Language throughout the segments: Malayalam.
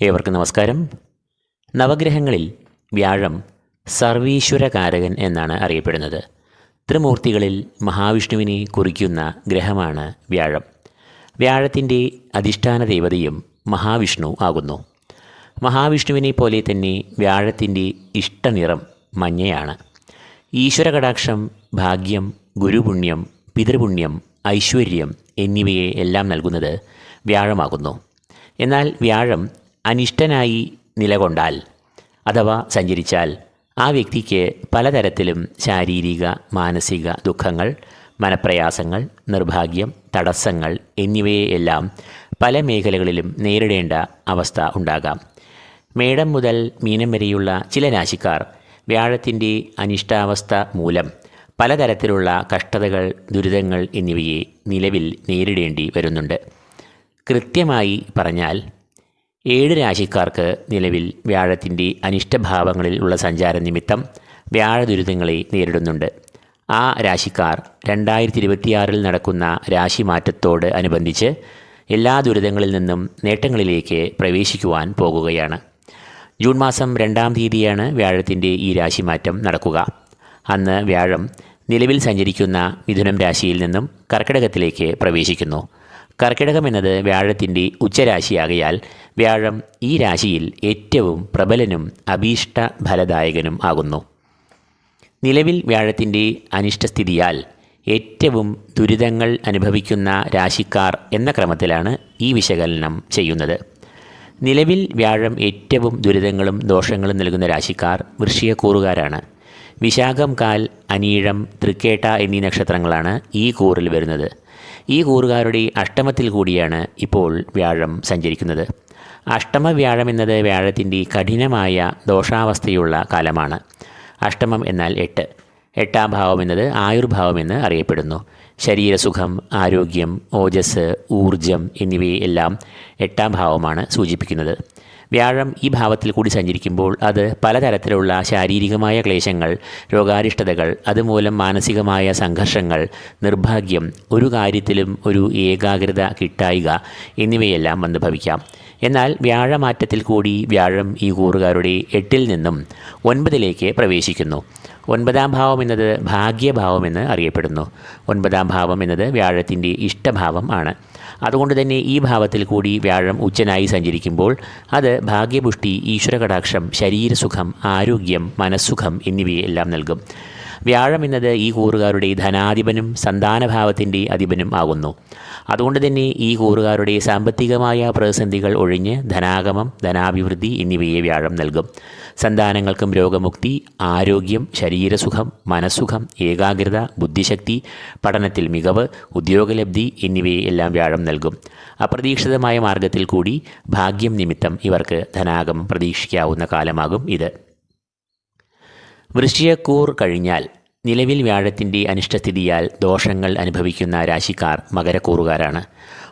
ഏവർക്കും നമസ്കാരം. നവഗ്രഹങ്ങളിൽ വ്യാഴം സർവീശ്വരകാരകൻ എന്നാണ് അറിയപ്പെടുന്നത്. ത്രിമൂർത്തികളിൽ മഹാവിഷ്ണുവിനെ കുറിക്കുന്ന ഗ്രഹമാണ് വ്യാഴം. വ്യാഴത്തിന്റെ അധിഷ്ഠാന ദേവതയും മഹാവിഷ്ണു ആകുന്നു. മഹാവിഷ്ണുവിനെ പോലെ തന്നെ വ്യാഴത്തിന്റെ ഇഷ്ടനിറം മഞ്ഞയാണ്. ഈശ്വരകടാക്ഷം ഭാഗ്യം ഗുരുപുണ്യം പിതൃപുണ്യം ഐശ്വര്യം എന്നിവയെ എല്ലാം നൽകുന്നത് വ്യാഴമാകുന്നു. എന്നാൽ വ്യാഴം അനിഷ്ടനായി നിലകൊണ്ടാൽ അഥവാ സഞ്ചരിച്ചാൽ ആ വ്യക്തിക്ക് പലതരത്തിലും ശാരീരിക മാനസിക ദുഃഖങ്ങൾ മനപ്രയാസങ്ങൾ നിർഭാഗ്യം തടസ്സങ്ങൾ എന്നിവയെല്ലാം പല മേഖലകളിലും നേരിടേണ്ട അവസ്ഥ ഉണ്ടാകാം. മേടം മുതൽ മീനം വരെയുള്ള ചില രാശിക്കാർ വ്യാഴത്തിന്റെ അനിഷ്ടാവസ്ഥ മൂലം പലതരത്തിലുള്ള കഷ്ടതകൾ ദുരിതങ്ങൾ എന്നിവയെ നിലവിൽ നേരിടേണ്ടി വരുന്നുണ്ട്. കൃത്യമായി പറഞ്ഞാൽ ഏഴ് രാശിക്കാർക്ക് നിലവിൽ വ്യാഴത്തിന്റെ അനിഷ്ടഭാവങ്ങളിൽ ഉള്ള സഞ്ചാര നിമിത്തം വ്യാഴ ദുരിതങ്ങളെ നേരിടുന്നുണ്ട്. ആ രാശിക്കാർ രണ്ടായിരത്തി ഇരുപത്തിയാറിൽ നടക്കുന്ന രാശിമാറ്റത്തോട് അനുബന്ധിച്ച് എല്ലാ ദുരിതങ്ങളിൽ നിന്നും നേട്ടങ്ങളിലേക്ക് പ്രവേശിക്കുവാൻ പോകുകയാണ്. ജൂൺ മാസം രണ്ടാം തീയതിയാണ് വ്യാഴത്തിന്റെ ഈ രാശി മാറ്റം നടക്കുക. അന്ന് വ്യാഴം നിലവിൽ സഞ്ചരിക്കുന്ന മിഥുനം രാശിയിൽ നിന്നും കർക്കിടകത്തിലേക്ക് പ്രവേശിക്കുന്നു. കർക്കിടകം എന്നത് വ്യാഴത്തിന്റെ ഉച്ചരാശിയാകയാൽ വ്യാഴം ഈ രാശിയിൽ ഏറ്റവും പ്രബലനും അഭീഷ്ട ഫലദായകനും ആകുന്നു. നിലവിൽ വ്യാഴത്തിന്റെ അനിഷ്ടസ്ഥിതിയാൽ ഏറ്റവും ദുരിതങ്ങൾ അനുഭവിക്കുന്ന രാശിക്കാർ എന്ന ക്രമത്തിലാണ് ഈ വിശകലനം ചെയ്യുന്നത്. നിലവിൽ വ്യാഴം ഏറ്റവും ദുരിതങ്ങളും ദോഷങ്ങളും നൽകുന്ന രാശിക്കാർ വൃഷ്യക്കൂറുകാരാണ് വിശാഖം കാൽ അനീഴം തൃക്കേട്ട എന്നീ നക്ഷത്രങ്ങളാണ് ഈ കൂറിൽ വരുന്നത്. ഈ കൂറുകാരുടെ അഷ്ടമത്തിൽ കൂടിയാണ് ഇപ്പോൾ വ്യാഴം സഞ്ചരിക്കുന്നത്. അഷ്ടമ വ്യാഴം എന്നത് വ്യാഴത്തിന്റെ കഠിനമായ ദോഷാവസ്ഥയുള്ള കാലമാണ്. അഷ്ടമം എന്നാൽ എട്ട്. എട്ടാം ഭാവം എന്നത് ആയുർഭാവം എന്ന് അറിയപ്പെടുന്നു. ശരീരസുഖം ആരോഗ്യം ഓജസ് ഊർജം എന്നിവയെല്ലാം എട്ടാം ഭാവമാണ് സൂചിപ്പിക്കുന്നത്. വ്യാഴം ഈ ഭാവത്തിൽ കൂടി സഞ്ചരിക്കുമ്പോൾ അത് പലതരത്തിലുള്ള ശാരീരികമായ ക്ലേശങ്ങൾ രോഗാരിഷ്ടതകൾ അതുമൂലം മാനസികമായ സംഘർഷങ്ങൾ നിർഭാഗ്യം ഒരു കാര്യത്തിലും ഒരു ഏകാഗ്രത കിട്ടായിക എന്നിവയെല്ലാം വന്നു ഭവിക്കാം എന്നാൽ വ്യാഴമാറ്റത്തിൽ കൂടി വ്യാഴം ഈ കൂറുകാരുടെ എട്ടിൽ നിന്നും ഒൻപതിലേക്ക് പ്രവേശിക്കുന്നു. ഒൻപതാം ഭാവം എന്നത് ഭാഗ്യഭാവമെന്ന് അറിയപ്പെടുന്നു. ഒൻപതാം ഭാവം എന്നത് വ്യാഴത്തിന്റെ ഇഷ്ടഭാവം ആണ്. അതുകൊണ്ട് തന്നെ ഈ ഭാവത്തിൽ കൂടി വ്യാഴം ഉച്ചനായി സഞ്ചരിക്കുമ്പോൾ അത് ഭാഗ്യപുഷ്ടി ഈശ്വരകടാക്ഷം ശരീരസുഖം ആരോഗ്യം മനസ്സുഖം എന്നിവയെല്ലാം നൽകും. വ്യാഴം എന്നത് ഈ കൂറുകാരുടെ ധനാധിപനും സന്താനഭാവത്തിന്റെ അധിപനും ആകുന്നു. അതുകൊണ്ട് തന്നെ ഈ കൂറുകാരുടെ സാമ്പത്തികമായ പ്രതിസന്ധികൾ ഒഴിഞ്ഞ് ധനാഗമം ധനാഭിവൃദ്ധി എന്നിവയെ വ്യാഴം നൽകും. സന്താനങ്ങൾക്കും രോഗമുക്തി ആരോഗ്യം ശരീരസുഖം മനസ്സുഖം ഏകാഗ്രത ബുദ്ധിശക്തി പഠനത്തിൽ മികവ് ഉദ്യോഗലബ്ധി എന്നിവയെ എല്ലാം വ്യാഴം നൽകും. അപ്രതീക്ഷിതമായ മാർഗത്തിൽ കൂടി ഭാഗ്യം നിമിത്തം ഇവർക്ക് ധനാഗമം പ്രതീക്ഷിക്കാവുന്ന കാലമാകും ഇത്. വൃശ്ചിയക്കൂർ കഴിഞ്ഞാൽ നിലവിൽ വ്യാഴത്തിന്റെ അനിഷ്ടസ്ഥിതിയാൽ ദോഷങ്ങൾ അനുഭവിക്കുന്ന രാശിക്കാർ മകരക്കൂറുകാരാണ്.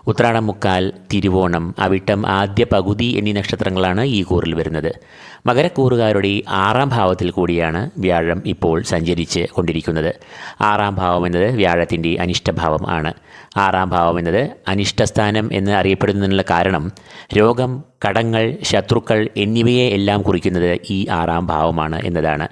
ഉത്രാടം മുക്കാൽ തിരുവോണം അവിട്ടം ആദ്യ പകുതി എന്നീ നക്ഷത്രങ്ങളാണ് ഈ കൂറിൽ വരുന്നത്. മകരക്കൂറുകാരുടെ ആറാം ഭാവത്തിൽ കൂടിയാണ് വ്യാഴം ഇപ്പോൾ സഞ്ചരിച്ച് കൊണ്ടിരിക്കുന്നത്. ആറാം ഭാവം എന്നത് വ്യാഴത്തിന്റെ അനിഷ്ടഭാവം ആണ്. ആറാം ഭാവം എന്നത് അനിഷ്ടസ്ഥാനം എന്ന് അറിയപ്പെടുന്നതിനുള്ള കാരണം രോഗം കടങ്ങൾ ശത്രുക്കൾ എന്നിവയെ എല്ലാം കുറിക്കുന്നത് ഈ ആറാം ഭാവമാണ് എന്നതാണ്.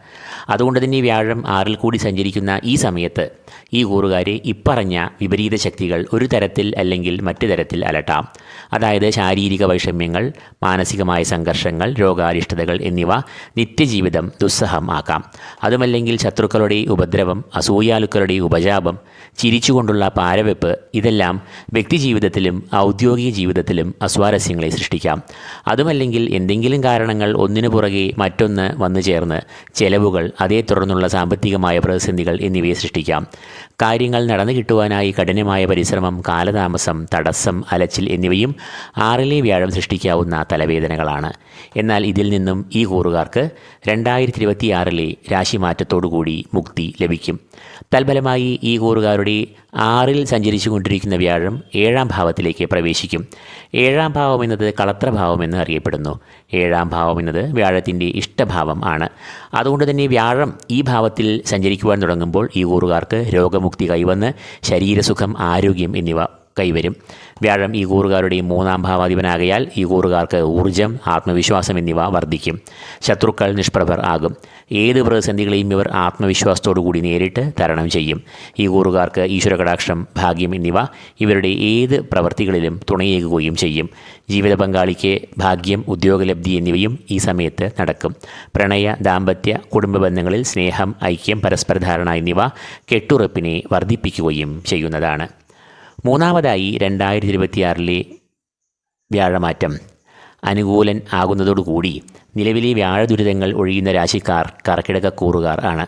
അതുകൊണ്ട് തന്നെ വ്യാഴം ആറിൽ കൂടി സഞ്ചരിക്കുന്ന ഈ സമയത്ത് ഈ കൂറുകാരെ ഇപ്പറഞ്ഞ വിപരീത ശക്തികൾ ഒരു തരത്തിൽ അല്ലെങ്കിൽ മറ്റു തരത്തിൽ അലട്ടാം. അതായത് ശാരീരിക വൈഷമ്യങ്ങൾ മാനസികമായ സംഘർഷങ്ങൾ രോഗാരിഷ്ടതകൾ എന്നിവ നിത്യജീവിതം ദുസ്സഹം ആക്കാം. അതുമല്ലെങ്കിൽ ശത്രുക്കളുടെ ഉപദ്രവം അസൂയാലുക്കളുടെ ഉപജാപം ചിരിച്ചുകൊണ്ടുള്ള പാരവെപ്പ് ഇതെല്ലാം വ്യക്തിജീവിതത്തിലും ഔദ്യോഗിക ജീവിതത്തിലും അസ്വാരസ്യങ്ങളെ സൃഷ്ടിക്കാം. അതുമല്ലെങ്കിൽ എന്തെങ്കിലും കാരണങ്ങൾ ഒന്നിനു പുറകെ മറ്റൊന്ന് വന്നു ചേർന്ന് ചെലവുകൾ അതേ തുടർന്നുള്ള സാമ്പത്തികമായ പ്രതിസന്ധികൾ എന്നിവയെ സൃഷ്ടിക്കാം. കാര്യങ്ങൾ നടന്നു കിട്ടുവാനായി കഠിനമായ പരിശ്രമം കാലതാമസം തടസ്സം അലച്ചിൽ എന്നിവയും ആറിലെ വ്യാഴം സൃഷ്ടിക്കാവുന്ന തലവേദനകളാണ്. എന്നാൽ ഇതിൽ നിന്നും ഈ കൂറുകാർക്ക് രണ്ടായിരത്തി ഇരുപത്തിയാറിലെ രാശിമാറ്റത്തോടുകൂടി മുക്തി ലഭിക്കും. തൽഫലമായി ഈ കൂറുകാരുടെ ആറിൽ സഞ്ചരിച്ചു കൊണ്ടിരിക്കുന്ന വ്യാഴം ഏഴാം ഭാവത്തിലേക്ക് പ്രവേശിക്കും. ഏഴാം ഭാവം എന്നത് കളത്രഭാവം എന്ന് അറിയപ്പെടുന്നു. ഏഴാം ഭാവം എന്നത് വ്യാഴത്തിന്റെ ഇഷ്ടഭാവം ആണ്. അതുകൊണ്ട് തന്നെ വ്യാഴം ഈ ഭാവത്തിൽ സഞ്ചരിക്കുവാൻ തുടങ്ങുമ്പോൾ ഈ കൂറുകാർക്ക് രോഗമുക്തി കൈവന്ന് ശരീരസുഖം ആരോഗ്യം എന്നിവ കൈവരും. വ്യാഴം ഈ കൂറുകാരുടെ മൂന്നാം ഭാവാധിപനാകയാൽ ഈ കൂറുകാർക്ക് ഊർജം ആത്മവിശ്വാസം എന്നിവ വർദ്ധിക്കും. ശത്രുക്കൾ നിഷ്പ്രഭർ ആകും. ഏത് പ്രതിസന്ധികളെയും ഇവർ ആത്മവിശ്വാസത്തോടു കൂടി നേരിട്ട് തരണം ചെയ്യും. ഈ കൂറുകാർക്ക് ഈശ്വര കടാക്ഷം ഭാഗ്യം എന്നിവ ഇവരുടെ ഏത് പ്രവൃത്തികളിലും തുണയേകുകയും ചെയ്യും. ജീവിത പങ്കാളിക്ക് ഭാഗ്യം ഉദ്യോഗലബ്ധി എന്നിവയും ഈ സമയത്ത് നടക്കും. പ്രണയ ദാമ്പത്യ കുടുംബ ബന്ധങ്ങളിൽ സ്നേഹം ഐക്യം പരസ്പരധാരണ എന്നിവ കെട്ടുറപ്പിനെ വർദ്ധിപ്പിക്കുകയും ചെയ്യുന്നതാണ്. മൂന്നാമതായി രണ്ടായിരത്തി ഇരുപത്തിയാറിലെ വ്യാഴമാറ്റം. അനുകൂലൻ ആകുന്നതോടുകൂടി നിലവിലെ വ്യാഴദുരിതങ്ങൾ ഒഴിയുന്ന രാശിക്കാർ കർക്കിടക കൂറുകാർ ആണ്.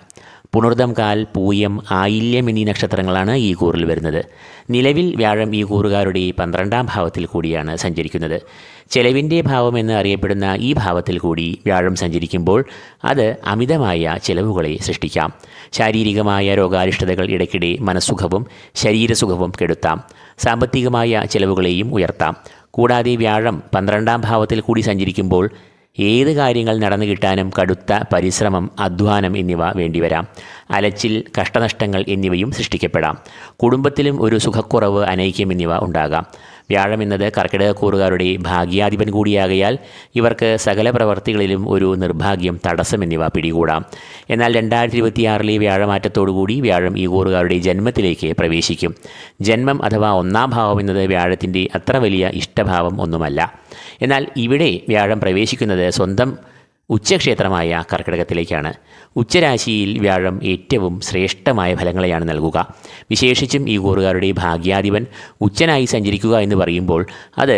പുണർദം കാൽ പൂയം ആയില്യം എന്നീ നക്ഷത്രങ്ങളാണ് ഈ കൂറിൽ വരുന്നത്. നിലവിൽ വ്യാഴം ഈ കൂറുകാരുടെ പന്ത്രണ്ടാം ഭാവത്തിൽ കൂടിയാണ് സഞ്ചരിക്കുന്നത്. ചെലവിന്റെ ഭാവം എന്ന് അറിയപ്പെടുന്ന ഈ ഭാവത്തിൽ കൂടി വ്യാഴം സഞ്ചരിക്കുമ്പോൾ അത് അമിതമായ ചെലവുകളെ സൃഷ്ടിക്കാം. ശാരീരികമായ രോഗാരിഷ്ടതകൾ ഇടയ്ക്കിടെ മനസ്സുഖവും ശരീരസുഖവും കെടുത്താം. സാമ്പത്തികമായ ചെലവുകളെയും ഉയർത്താം. കൂടാതെ വ്യാഴം പന്ത്രണ്ടാം ഭാവത്തിൽ കൂടി സഞ്ചരിക്കുമ്പോൾ ഏത് കാര്യങ്ങൾ നടന്നു കിട്ടാനും കടുത്ത പരിശ്രമം അധ്വാനം എന്നിവ വേണ്ടിവരാം. അലച്ചിൽ കഷ്ടനഷ്ടങ്ങൾ എന്നിവയും സൃഷ്ടിക്കപ്പെടാം. കുടുംബത്തിലും ഒരു സുഖക്കുറവ് അനൈക്യം എന്നിവ ഉണ്ടാകാം. വ്യാഴം എന്നത് കർക്കിടകക്കൂറുകാരുടെ ഭാഗ്യാധിപൻ കൂടിയാകയാൽ ഇവർക്ക് സകല പ്രവർത്തികളിലും ഒരു നിർഭാഗ്യം തടസ്സം എന്നിവ പിടികൂടാം. എന്നാൽ രണ്ടായിരത്തി ഇരുപത്തിയാറിലെ വ്യാഴമാറ്റത്തോടുകൂടി വ്യാഴം ഈ കൂറുകാരുടെ ജന്മത്തിലേക്ക് പ്രവേശിക്കും. ജന്മം അഥവാ ഒന്നാം ഭാവം എന്നത് വ്യാഴത്തിന്റെ അത്ര വലിയ ഇഷ്ടഭാവം ഒന്നുമല്ല. എന്നാൽ ഇവിടെ വ്യാഴം പ്രവേശിക്കുന്നത് സ്വന്തം ഉച്ചക്ഷേത്രമായ കർക്കിടകത്തിലേക്കാണ്. ഉച്ചരാശിയിൽ വ്യാഴം ഏറ്റവും ശ്രേഷ്ഠമായ ഫലങ്ങളെയാണ് നൽകുക. വിശേഷിച്ചും ഈ കൂറുകാരുടെ ഭാഗ്യാധിപൻ ഉച്ചനായി സഞ്ചരിക്കുക എന്ന് പറയുമ്പോൾ അത്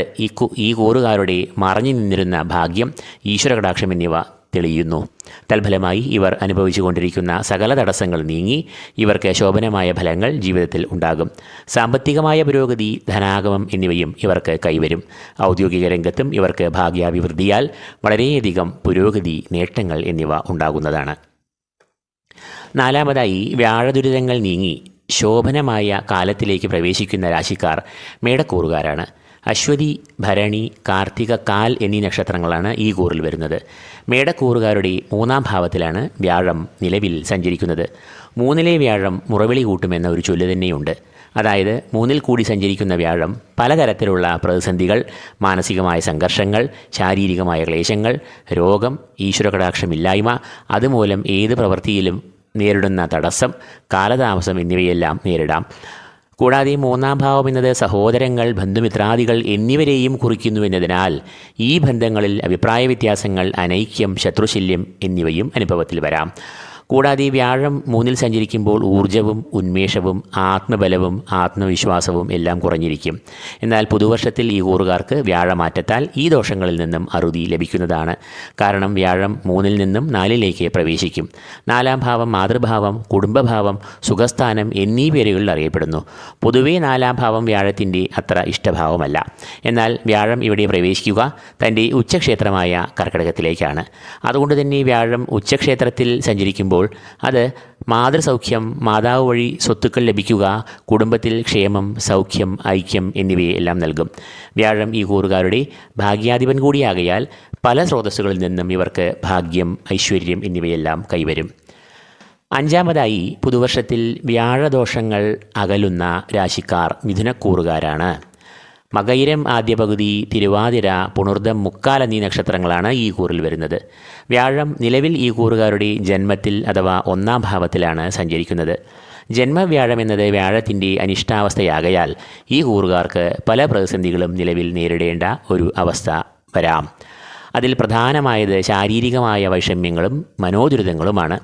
ഈ കൂറുകാരുടെ മറഞ്ഞു നിന്നിരുന്ന ഭാഗ്യം ഈശ്വരകടാക്ഷം എന്നിവ തെളിയുന്നു. തൽഫലമായി ഇവർ അനുഭവിച്ചുകൊണ്ടിരിക്കുന്ന സകല തടസ്സങ്ങൾ നീങ്ങി ഇവർക്ക് ശോഭനമായ ഫലങ്ങൾ ജീവിതത്തിൽ ഉണ്ടാകും. സാമ്പത്തികമായ പുരോഗതി ധനാഗമം എന്നിവയും ഇവർക്ക് കൈവരും. ഔദ്യോഗിക രംഗത്തും ഇവർക്ക് ഭാഗ്യാഭിവൃദ്ധിയാൽ വളരെയധികം പുരോഗതി നേട്ടങ്ങൾ എന്നിവ ഉണ്ടാകുന്നതാണ്. നാലാമതായി വ്യാഴദുരിതങ്ങൾ നീങ്ങി ശോഭനമായ കാലത്തിലേക്ക് പ്രവേശിക്കുന്ന രാശിക്കാർ മേടക്കൂറുകാരാണ്. അശ്വതി ഭരണി കാർത്തിക കാൽ എന്നീ നക്ഷത്രങ്ങളാണ് ഈ കൂറിൽ വരുന്നത്. മേടക്കൂറുകാരുടെ മൂന്നാം ഭാവത്തിലാണ് വ്യാഴം നിലവിൽ സഞ്ചരിക്കുന്നത്. മൂന്നിലെ വ്യാഴം മുറവിളി കൂട്ടുമെന്ന ഒരു ചൊല്ല് തന്നെയുണ്ട്. അതായത് മൂന്നിൽ കൂടി സഞ്ചരിക്കുന്ന വ്യാഴം പലതരത്തിലുള്ള പ്രതിസന്ധികൾ മാനസികമായ സംഘർഷങ്ങൾ ശാരീരികമായ ക്ലേശങ്ങൾ രോഗം ഈശ്വരകടാക്ഷമില്ലായ്മ അതുമൂലം ഏത് പ്രവൃത്തിയിലും നേരിടുന്ന തടസ്സം കാലതാമസം എന്നിവയെല്ലാം നേരിടാം. കൂടാതെ മൂന്നാം ഭാവം എന്നത് സഹോദരങ്ങൾ ബന്ധുമിത്രാദികൾ എന്നിവരെയും കുറിക്കുന്നു എന്നതിനാൽ ഈ ബന്ധങ്ങളിൽ അഭിപ്രായ വ്യത്യാസങ്ങൾ അനൈക്യം ശത്രുശല്യം എന്നിവയും അനുഭവത്തിൽ വരാം. കൂടാതെ ഈ വ്യാഴം മൂന്നിൽ സഞ്ചരിക്കുമ്പോൾ ഊർജവും ഉന്മേഷവും ആത്മബലവും ആത്മവിശ്വാസവും എല്ലാം കുറഞ്ഞിരിക്കും. എന്നാൽ പുതുവർഷത്തിൽ ഈ കൂറുകാർക്ക് വ്യാഴമാറ്റത്താൽ ഈ ദോഷങ്ങളിൽ നിന്നും അറുതി ലഭിക്കുന്നതാണ്. കാരണം വ്യാഴം മൂന്നിൽ നിന്നും നാലിലേക്ക് പ്രവേശിക്കും. നാലാം ഭാവം മാതൃഭാവം കുടുംബഭാവം സുഖസ്ഥാനം എന്നീ പേരുകളിൽ അറിയപ്പെടുന്നു. പൊതുവേ നാലാം ഭാവം വ്യാഴത്തിന്റെ അത്ര ഇഷ്ടഭാവമല്ല. എന്നാൽ വ്യാഴം ഇവിടെ പ്രവേശിക്കുക തന്റെ ഉച്ചക്ഷേത്രമായ കർക്കിടകത്തിലേക്കാണ്. അതുകൊണ്ട് തന്നെ വ്യാഴം ഉച്ചക്ഷേത്രത്തിൽ സഞ്ചരിക്കുമ്പോൾ അത് മാതൃസൗഖ്യം മാതാവ് വഴി സ്വത്തുക്കൾ ലഭിക്കുക കുടുംബത്തിൽ ക്ഷേമം സൗഖ്യം ഐക്യം എന്നിവയെ എല്ലാം നൽകും. വ്യാഴം ഈ കൂറുകാരുടെ ഭാഗ്യാധിപൻ കൂടിയാകയാൽ പല സ്രോതസ്സുകളിൽ നിന്നും ഇവർക്ക് ഭാഗ്യം ഐശ്വര്യം എന്നിവയെല്ലാം കൈവരും. അഞ്ചാമതായി പുതുവർഷത്തിൽ വ്യാഴദോഷങ്ങൾ അകലുന്ന രാശിക്കാർ മിഥുനക്കൂറുകാരാണ്. മകയിരം ആദ്യ പകുതി തിരുവാതിര പുണർദം മുക്കാൽ എന്നീ നക്ഷത്രങ്ങളാണ് ഈ കൂറിൽ വരുന്നത്. വ്യാഴം നിലവിൽ ഈ കൂറുകാരുടെ ജന്മത്തിൽ അഥവാ ഒന്നാം ഭാവത്തിലാണ് സഞ്ചരിക്കുന്നത്. ജന്മവ്യാഴം എന്നത് വ്യാഴത്തിന്റെ അനിഷ്ടാവസ്ഥയാകയാൽ ഈ കൂറുകാർക്ക് പല പ്രതിസന്ധികളും നിലവിൽ നേരിടേണ്ട ഒരു അവസ്ഥ വരാം. അതിൽ പ്രധാനമായത് ശാരീരികമായ വൈഷമ്യങ്ങളും മനോദുരിതങ്ങളുമാണ്.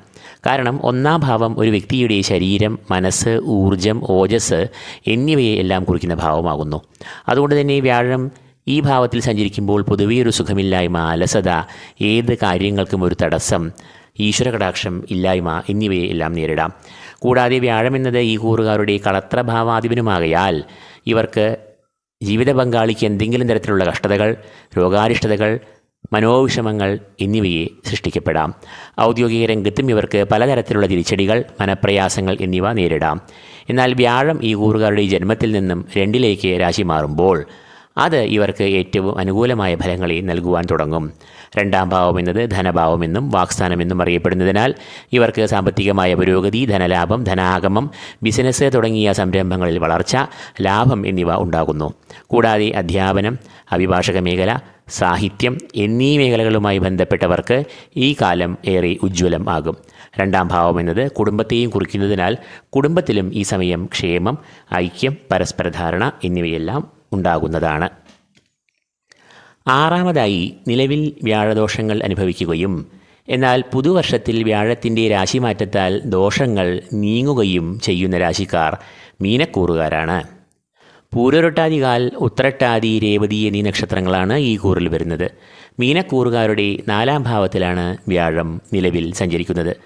കാരണം ഒന്നാം ഭാവം ഒരു വ്യക്തിയുടെ ശരീരം മനസ്സ് ഊർജം ഓജസ് എന്നിവയെ എല്ലാം കുറിക്കുന്ന ഭാവമാകുന്നു. അതുകൊണ്ട് തന്നെ വ്യാഴം ഈ ഭാവത്തിൽ സഞ്ചരിക്കുമ്പോൾ പൊതുവേ ഒരു സുഖമില്ലായ്മ അലസത ഏത് കാര്യങ്ങൾക്കും ഒരു തടസ്സം ഈശ്വരകടാക്ഷം ഇല്ലായ്മ എന്നിവയെ എല്ലാം നേരിടാം. കൂടാതെ വ്യാഴം എന്നത് ഈ കൂറുകാരുടെ കളത്രഭാവാധിപനുമാകയാൽ ഇവർക്ക് ജീവിത പങ്കാളിക്ക് എന്തെങ്കിലും തരത്തിലുള്ള കഷ്ടതകൾ രോഗാരിഷ്ടതകൾ മനോവിഷമങ്ങൾ എന്നിവയെ സൃഷ്ടിക്കപ്പെടാം. ഔദ്യോഗിക രംഗത്തും ഇവർക്ക് പലതരത്തിലുള്ള തിരിച്ചടികൾ മനപ്രയാസങ്ങൾ എന്നിവ നേരിടാം. എന്നാൽ വ്യാഴം ഈ കൂറുകാരുടെ ജന്മത്തിൽ നിന്നും രണ്ടിലേക്ക് രാശി മാറുമ്പോൾ അത് ഇവർക്ക് ഏറ്റവും അനുകൂലമായ ഫലങ്ങളെ നൽകുവാൻ തുടങ്ങും. രണ്ടാം ഭാവം എന്നത് ധനഭാവമെന്നും വാക്സ്ഥാനമെന്നും അറിയപ്പെടുന്നതിനാൽ ഇവർക്ക് സാമ്പത്തികമായ പുരോഗതി ധനലാഭം ധനാഗമം ബിസിനസ് തുടങ്ങിയ സംരംഭങ്ങളിൽ വളർച്ച ലാഭം എന്നിവ ഉണ്ടാകുന്നു. കൂടാതെ അധ്യാപനം അഭിഭാഷക മേഖല സാഹിത്യം എന്നീ മേഖലകളുമായി ബന്ധപ്പെട്ടവർക്ക് ഈ കാലം ഏറെ ഉജ്ജ്വലം ആകും. രണ്ടാം ഭാവം എന്നത് കുടുംബത്തെയും കുറിക്കുന്നതിനാൽ കുടുംബത്തിലും ഈ സമയം ക്ഷേമം ഐക്യം പരസ്പര ധാരണ എന്നിവയെല്ലാം ഉണ്ടാകുന്നതാണ്. ആറാമതായി നിലവിൽ വ്യാഴദോഷങ്ങൾ അനുഭവിക്കുകയും എന്നാൽ പുതുവർഷത്തിൽ വ്യാഴത്തിന്റെ രാശിമാറ്റത്താൽ ദോഷങ്ങൾ നീങ്ങുകയും ചെയ്യുന്ന രാശിക്കാർ മീനക്കൂറുകാരാണ്. പൂരൊരൊട്ടാതികാൽ ഉത്രട്ടാതി രേവതി എന്നീ നക്ഷത്രങ്ങളാണ് ഈ കൂറിൽ വരുന്നത്. മീനക്കൂറുകാരുടെ നാലാം ഭാവത്തിലാണ് വ്യാഴം നിലവിൽ സഞ്ചരിക്കുന്നത്.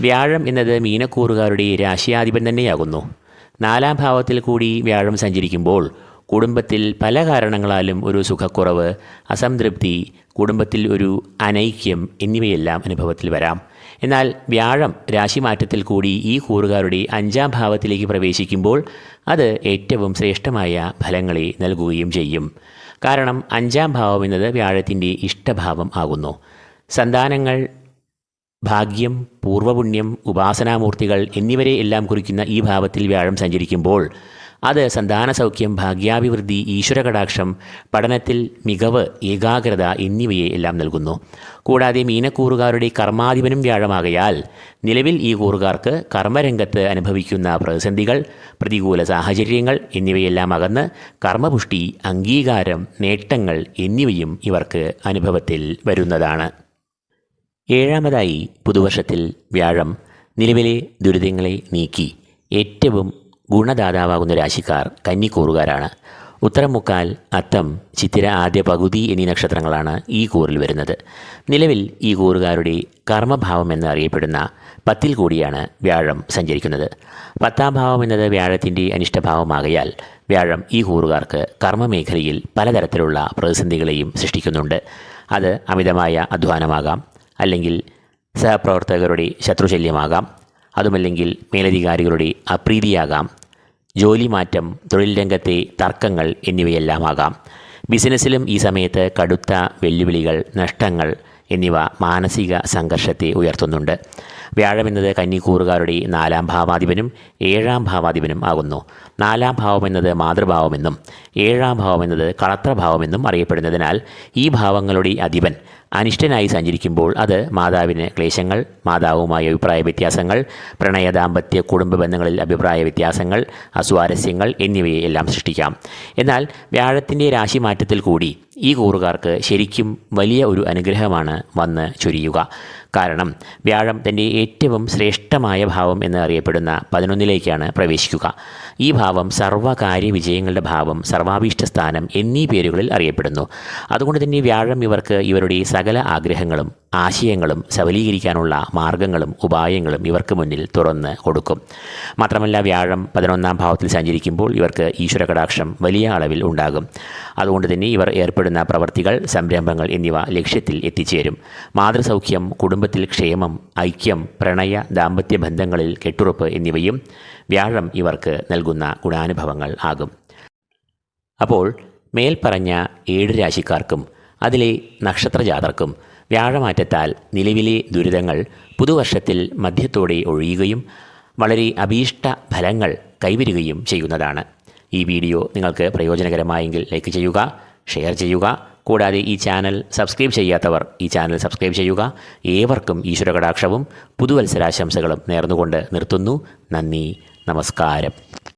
വ്യാഴം എന്നത് മീനക്കൂറുകാരുടെ രാശിയാധിപൻ തന്നെയാകുന്നു. നാലാം ഭാവത്തിൽ കൂടി വ്യാഴം സഞ്ചരിക്കുമ്പോൾ കുടുംബത്തിൽ പല കാരണങ്ങളാലും ഒരു സുഖക്കുറവ് അസംതൃപ്തി കുടുംബത്തിൽ ഒരു അനൈക്യം എന്നിവയെല്ലാം അനുഭവത്തിൽ വരാം. എന്നാൽ വ്യാഴം രാശിമാറ്റത്തിൽ കൂടി ഈ കൂറുകാരുടെ അഞ്ചാം ഭാവത്തിലേക്ക് പ്രവേശിക്കുമ്പോൾ അത് ഏറ്റവും ശ്രേഷ്ഠമായ ഫലങ്ങളെ നൽകുകയും ചെയ്യും. കാരണം അഞ്ചാം ഭാവം എന്നത് വ്യാഴത്തിന്റെ ഇഷ്ടഭാവം ആകുന്നു. സന്താനങ്ങൾ ഭാഗ്യം പൂർവപുണ്യം ഉപാസനാമൂർത്തികൾ എന്നിവരെ എല്ലാം കുറിക്കുന്ന ഈ ഭാവത്തിൽ വ്യാഴം സഞ്ചരിക്കുമ്പോൾ അത് സന്താന സൗഖ്യം ഭാഗ്യാഭിവൃദ്ധി ഈശ്വരകടാക്ഷം പഠനത്തിൽ മികവ് ഏകാഗ്രത എന്നിവയെ എല്ലാം നൽകുന്നു. കൂടാതെ മീനക്കൂറുകാരുടെ കർമാധിപനും വ്യാഴമാകയാൽ നിലവിൽ ഈ കൂറുകാർക്ക് കർമ്മരംഗത്ത് അനുഭവിക്കുന്ന പ്രതിസന്ധികൾ പ്രതികൂല സാഹചര്യങ്ങൾ എന്നിവയെല്ലാം അകന്ന് കർമ്മപുഷ്ടി അംഗീകാരം നേട്ടങ്ങൾ എന്നിവയും ഇവർക്ക് അനുഭവത്തിൽ വരുന്നതാണ്. ഏഴാമതായി പുതുവർഷത്തിൽ വ്യാഴം നിലവിലെ ദുരിതങ്ങളെ നീക്കി. ഏറ്റവും ഗുണദാതാവാകുന്ന രാശിക്കാർ കന്നിക്കൂറുകാരാണ്. ഉത്തരം മുക്കാൽ അത്തം ചിത്തിര ആദ്യ പകുതി എന്നീ നക്ഷത്രങ്ങളാണ് ഈ കൂറിൽ വരുന്നത്. നിലവിൽ ഈ കൂറുകാരുടെ കർമ്മഭാവം എന്നറിയപ്പെടുന്ന പത്തിൽ കൂടിയാണ് വ്യാഴം സഞ്ചരിക്കുന്നത്. പത്താം ഭാവം എന്നത് വ്യാഴത്തിന്റെ അനിഷ്ടഭാവമാകയാൽ വ്യാഴം ഈ കൂറുകാർക്ക് കർമ്മമേഖലയിൽ പലതരത്തിലുള്ള പ്രതിസന്ധികളെയും സൃഷ്ടിക്കുന്നുണ്ട്. അത് അമിതമായ അധ്വാനമാകാം അല്ലെങ്കിൽ സഹപ്രവർത്തകരുടെ ശത്രുശല്യമാകാം അതുമല്ലെങ്കിൽ മേലധികാരികളുടെ അപ്രീതിയാകാം ജോലി മാറ്റം തൊഴിൽ രംഗത്തെ തർക്കങ്ങൾ എന്നിവയെല്ലാമാകാം. ബിസിനസ്സിലും ഈ സമയത്ത് കടുത്ത വെല്ലുവിളികൾ നഷ്ടങ്ങൾ എന്നിവ മാനസിക സംഘർഷത്തെ ഉയർത്തുന്നുണ്ട്. വ്യാഴമെന്നത് കന്നിക്കൂറുകാരുടെ നാലാം ഭാവാധിപനും ഏഴാം ഭാവാധിപനും ആകുന്നു. നാലാം ഭാവം എന്നത് മാതൃഭാവമെന്നും ഏഴാം ഭാവം എന്നത് കളത്രഭാവമെന്നും അറിയപ്പെടുന്നതിനാൽ ഈ ഭാവങ്ങളുടെ അധിപൻ അനിഷ്ടനായി സഞ്ചരിക്കുമ്പോൾ അത് മാതാവിന് ക്ലേശങ്ങൾ മാതാവുമായി അഭിപ്രായ വ്യത്യാസങ്ങൾ പ്രണയ ദാമ്പത്യ കുടുംബ ബന്ധങ്ങളിൽ അഭിപ്രായ വ്യത്യാസങ്ങൾ അസ്വാരസ്യങ്ങൾ എന്നിവയെ എല്ലാം സൃഷ്ടിക്കാം. എന്നാൽ വ്യാഴത്തിന്റെ രാശിമാറ്റത്തിൽ കൂടി ഈ കൂറുകാർക്ക് ശരിക്കും വലിയ ഒരു അനുഗ്രഹമാണ് വന്ന് ചൊരിയുക. കാരണം വ്യാഴം തന്റെ ഏറ്റവും ശ്രേഷ്ഠമായ ഭാവം എന്നറിയപ്പെടുന്ന പതിനൊന്നിലേക്കാണ് പ്രവേശിക്കുക. ഈ ഭാവം സർവകാര്യ വിജയങ്ങളുടെ ഭാവം സർവാഭീഷ്ട സ്ഥാനം എന്നീ പേരുകളിൽ അറിയപ്പെടുന്നു. അതുകൊണ്ട് തന്നെ വ്യാഴം ഇവർക്ക് ഇവരുടെ സകല ആഗ്രഹങ്ങളും ആശയങ്ങളും സബലീകരിക്കാനുള്ള മാർഗങ്ങളും ഉപായങ്ങളും ഇവർക്ക് മുന്നിൽ തുറന്ന് കൊടുക്കും. മാത്രമല്ല വ്യാഴം പതിനൊന്നാം ഭാവത്തിൽ സഞ്ചരിക്കുമ്പോൾ ഇവർക്ക് ഈശ്വര കടാക്ഷം വലിയ അളവിൽ ഉണ്ടാകും. അതുകൊണ്ട് തന്നെ ഇവർ ഏർപ്പെടുന്ന പ്രവർത്തികൾ സംരംഭങ്ങൾ എന്നിവ ലക്ഷ്യത്തിൽ എത്തിച്ചേരും. മാതൃസൗഖ്യം കുടുംബത്തിൽ ക്ഷേമം ഐക്യം പ്രണയ ദാമ്പത്യ ബന്ധങ്ങളിൽ കെട്ടുറപ്പ് എന്നിവയും വ്യാഴം ഇവർക്ക് നൽകുന്ന ഗുണാനുഭവങ്ങൾ ആകും. അപ്പോൾ മേൽപ്പറഞ്ഞ ഏഴ് രാശിക്കാർക്കും അതിലെ നക്ഷത്രജാതർക്കും വ്യാഴമാറ്റത്താൽ നിലവിലെ ദുരിതങ്ങൾ പുതുവർഷത്തിൽ മധ്യത്തോടെ ഒഴിയുകയും വളരെ അഭീഷ്ട ഫലങ്ങൾ കൈവരുകയും ചെയ്യുന്നതാണ്. ഈ വീഡിയോ നിങ്ങൾക്ക് പ്രയോജനകരമായെങ്കിൽ ലൈക്ക് ചെയ്യുക ഷെയർ ചെയ്യുക. കൂടാതെ ഈ ചാനൽ സബ്സ്ക്രൈബ് ചെയ്യാത്തവർ ഈ ചാനൽ സബ്സ്ക്രൈബ് ചെയ്യുക. ഏവർക്കും ഈശ്വരകടാക്ഷവും പുതുവത്സരാശംസകളും നേർന്നുകൊണ്ട് നിർത്തുന്നു. നന്ദി നമസ്കാരം.